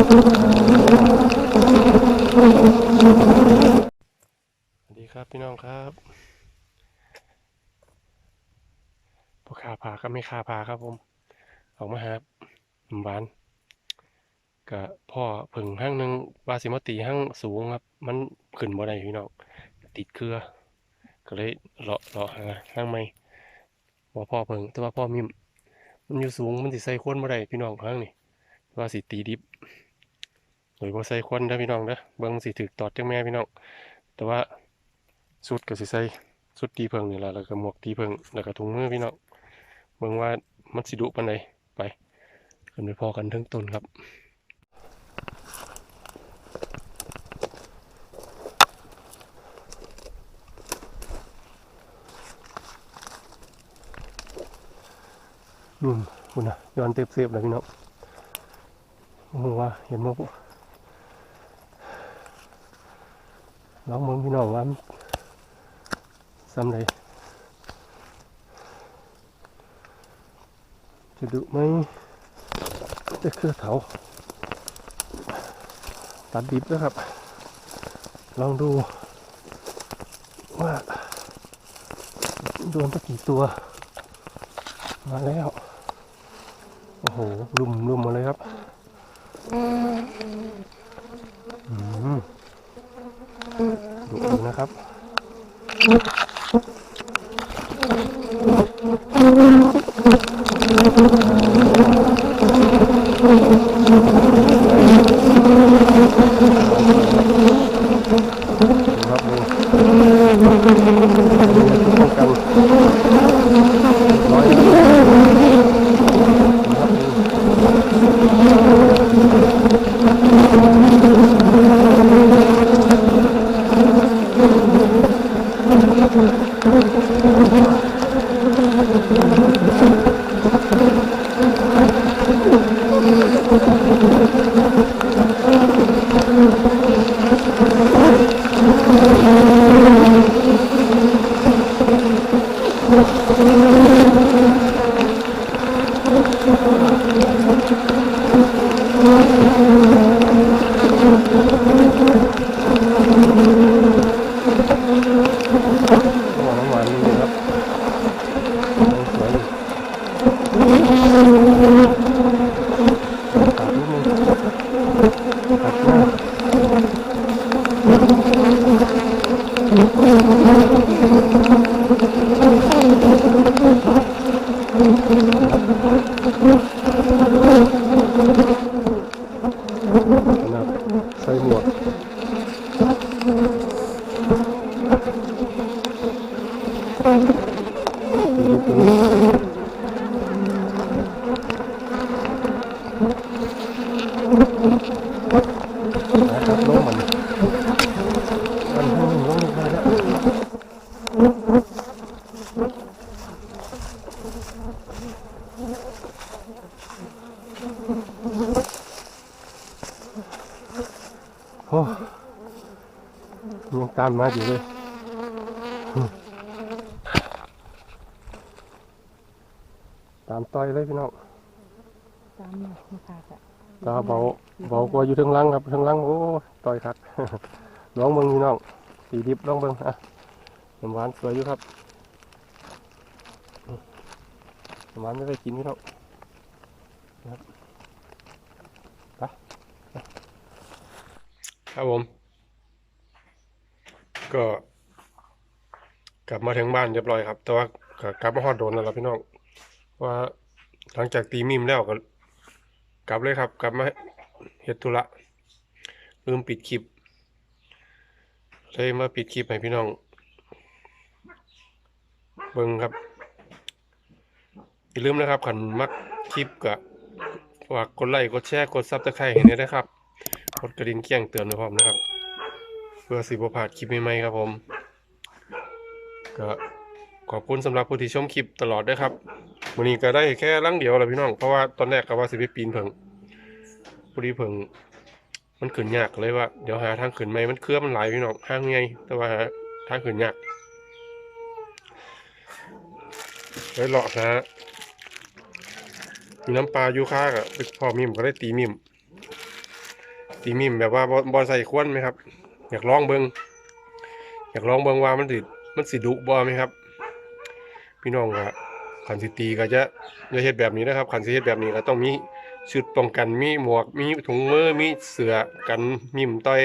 สวัสดีครับพี่น้องครับพ่อขาพาก็ไม่ขาพาครับผมออกมาหาหนุ่มหวานกับพ่อผึ่งห้างหนึ่งวาสิมตีห้างสูงครับ มันขึ้นบ่ได้พี่น้องติดเครือ ก็เลยเลาะเลาะหาห้างใหม่บ่พ่อผึ่งแต่ว่าพ่อมิมมันอยู่สูงมันสิใส่ควนบ่ได้พี่น้องห้างนี่ว่าสิตีดิบ โดยบ่ใส่ควนเด้อพี่น้องเด้อเบิ่งสิถึกตอดจังแม่พี่น้อง แต่ว่าสุดก็สิใส่สุดตีเพิงนี่แหละแล้วก็หมวกตีเพิงแล้วก็ถุงมือพี่น้องเบิ่งว่ามันสิดุปานใดไปขึ้นไปพอกันทั้งต้นครับนุ่นคุณนะย้อนเต็บเสียบเลยพี่น้องโอ้โหว่าเห็นมั้ง ลองเบิ่งพี่น้องว่ามันซ้ำใดจะดุไหมจะเครือเถาตัดดิบแล้วครับ ลองดูว่าโดนไปกี่ตัว มาแล้ว โอ้โห ลุมลุมมาเลยครับ อืม ดูนะครับครับดูป้องกันร้อยนะครับ โอ้ยังตามมาอยู่เลยตามต่อยเลยพี่น้องตามเนี่ยมาขาดอะตาเบาเบากว่าอยู่ทางหล่างครับทางหล่างโอ้ต่อยคักลองเบิ่งพี่น้องสีดิบลองเบิ่งอะน้ำหวานสวยอยู่ครับ น้ำหวานไม่ได้กินพี่น้องนะครับไปครับผม ก็กลับมาถึงบ้านเรียบร้อยครับ แต่ว่าก็กลับมาฮอดโดนแล้วล่ะพี่น้องว่าหลังจากตีมิมแล้วก็ กลับเลยครับ กลับมาเฮ็ดธุระลืมปิดคลิป เลยมาปิดคลิปให้พี่น้อง เบิ่งครับ อย่าลืมนะครับขันมักคลิปก็ฝากกดไลค์กดแชร์กดซับสไครต์ให้ด้วยนะครับกดกระดิ่งแจ้งเตือนด้วยพร้อมนะครับ เพื่อสิบ่พลาดคลิปใหม่ๆครับผมก็ขอบคุณสำหรับผู้ที่ชมคลิปตลอดด้วยครับวันนี้ก็ได้แค่ลังเดียวแหละพี่น้องเพราะว่าตอนแรกก็ว่าสิไปปีนเพิงพอดีเพิงมันขึ้นยากเลยว่าเดี๋ยวหาทางขึ้นไหมมันเครือมันหลายพี่น้องห้างไงแต่ว่าหาทางขึ้นยากเลยเลาะหา มีน้ำปลายูคากับพอมิมก็ได้ตีมิม ตีมิมแบบว่าบ่บ่ใส่ควนไหมครับ อยากลองเบิงอยากลองเบิงว่ามันสิมันสิดุบ่ไหมครับ พี่น้องก็ขันสิตีก็จะจะเฮ็ดแบบนี้นะครับขันสิเฮ็ดแบบนี้ก็ต้องมีชุดป้องกันมีหมวกมีถุงมือมีเสื้อกันมิมต่อย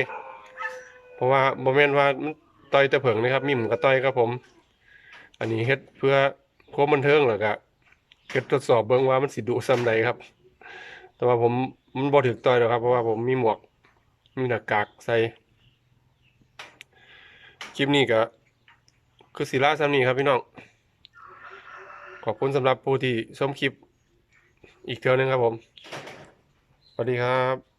เพราะว่าบ่แม่นว่ามันต่อยแต่เผิงนะครับมิมก็ต่อยครับผม อันนี้เฮ็ดเพื่อความบันเทิงแล้วก็ เฮ็ดทดสอบเบิ้งว่ามันสิดุซ้ำใดครับ แต่ว่าผมมันบ่ถึกต่อยหรอกครับ เพราะว่าผมมีหมวก มีหน้ากากใส่ คลิปนี้ก็คือสีล่าซ้ำนี้ครับพี่น้อง ขอบคุณสำหรับผู้ที่ชมคลิปอีกเท่านึงครับผม สวัสดีครับ